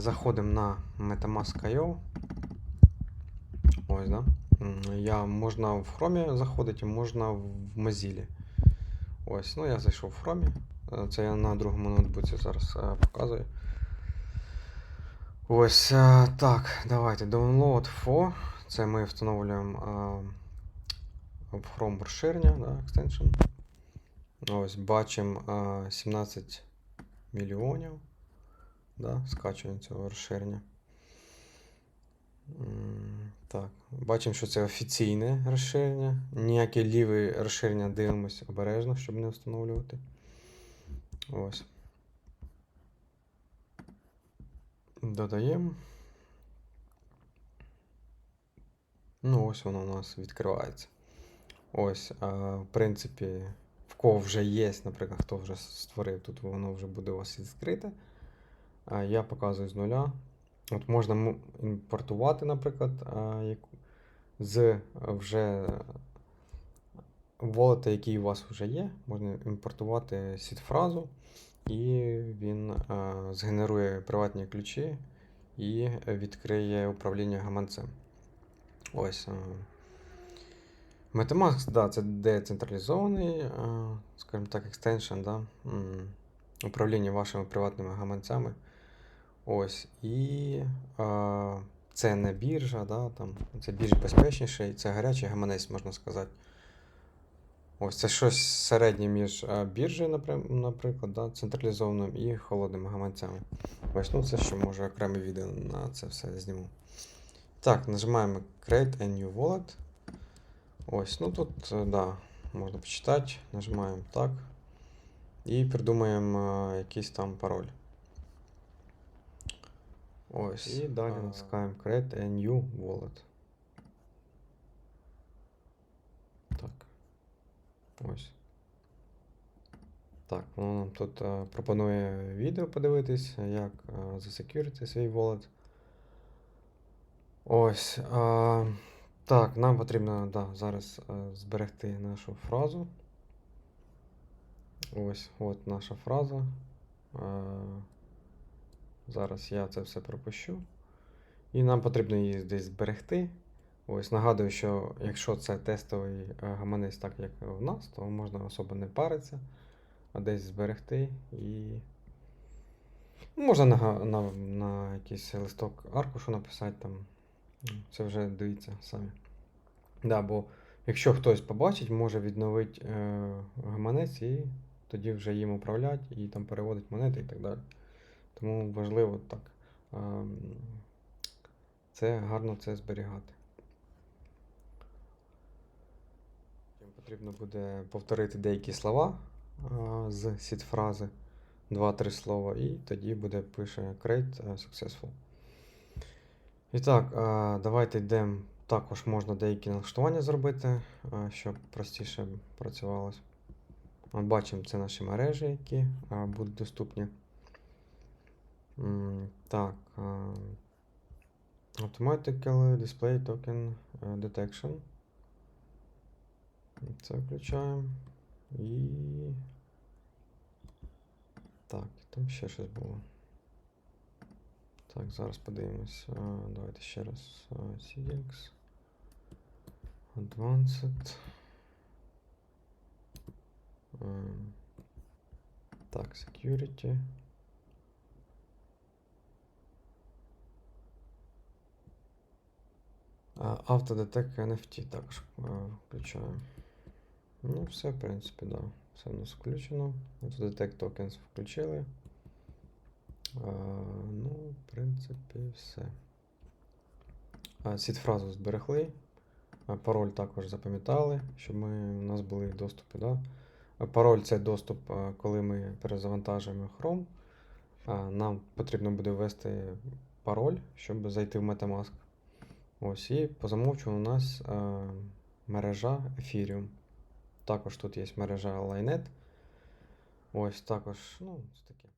заходимо на Metamask.io. Ось, да? Я можна в Chrome заходити, можна в Mozilla. Ось, ну я зайшов в Chrome. Е, Це я на другому ноутбуці зараз е, показую. Ось е, так, давайте. Download for. Це ми встановлюємо в Chrome розширення, да, extension. Ось, бачимо е, 17 мільйонів. Да, скачування цього розширення. Так, бачимо, що це офіційне розширення. Ніяке ліве розширення дивимося обережно, щоб не встановлювати. Ось. Додаємо. Ну, ось воно у нас відкривається. Ось, а, в принципі, в кого вже є, наприклад, хто вже створив, тут воно вже буде у вас відкрите. А я показую з нуля. От можна імпортувати, наприклад, з вже волета, який у вас вже є, можна імпортувати сід-фразу, і він згенерує приватні ключі і відкриє управління гаманцем. Ось. Metamask, да, це децентралізований, скажімо так, екстеншн, да, управління вашими приватними гаманцями. Ось. І а, це не біржа, да, там, це більш безпечніше, і це гарячий гаманець, можна сказати. Ось це щось середнє між біржею, наприклад, да, централізованим і холодними гаманцями. Ось, ну це ще може окреме відео на це все зніму. Так, нажимаємо Create a new wallet. Ось, ну тут, е, да, можна почитати. Нажимаємо так. І придумаємо е, якийсь там пароль. Ось. І далі натискаємо Create a new wallet. Так. Ось. Так, воно нам тут е, пропонує відео подивитись, як е, засекюрити свій wallet. Ось. А, так, нам потрібно да, зараз е, зберегти нашу фразу. Ось, от наша фраза. Зараз я це все пропущу. І нам потрібно її десь зберегти. Ось, нагадую, що якщо це тестовий е, гаманець, так як в нас, то можна особо не паритися, а десь зберегти і. Можна на, на, на якийсь листок аркушу написати там. Це вже дивіться самі. Да, бо якщо хтось побачить, може відновити е, гаманець і тоді вже їм управляти і там переводить монети і так далі. Тому важливо так. Це гарно це зберігати. Потрібно буде повторити деякі слова з сід-фрази, 2-3 слова, і тоді буде пише Create Successful. І так, давайте йдемо. Також можна деякі налаштування зробити, щоб простіше працювалося. Бачимо, це наші мережі, які будуть доступні. Так. Automatically Display Token Detection. Це включаємо. І. Так, там ще щось було. Так, зараз подивимось. Давайте ще раз. CX. Advanced. Ем, Так, security. А, Autodetect NFT також е, включаємо. Ну, все, в принципі, да. Все в нас включено. Autodetect tokens включили. Ну, в принципі, все. А, Сід-фразу зберегли. А, Пароль також запам'ятали, щоб ми, у нас були доступи. Да? А Пароль це доступ, коли ми перезавантажуємо Chrome. Нам потрібно буде ввести пароль, щоб зайти в Metamask. Ось, і по замовчуванню у нас е, мережа Ethereum. Також тут є мережа Linet. Ось також, ну, це таке.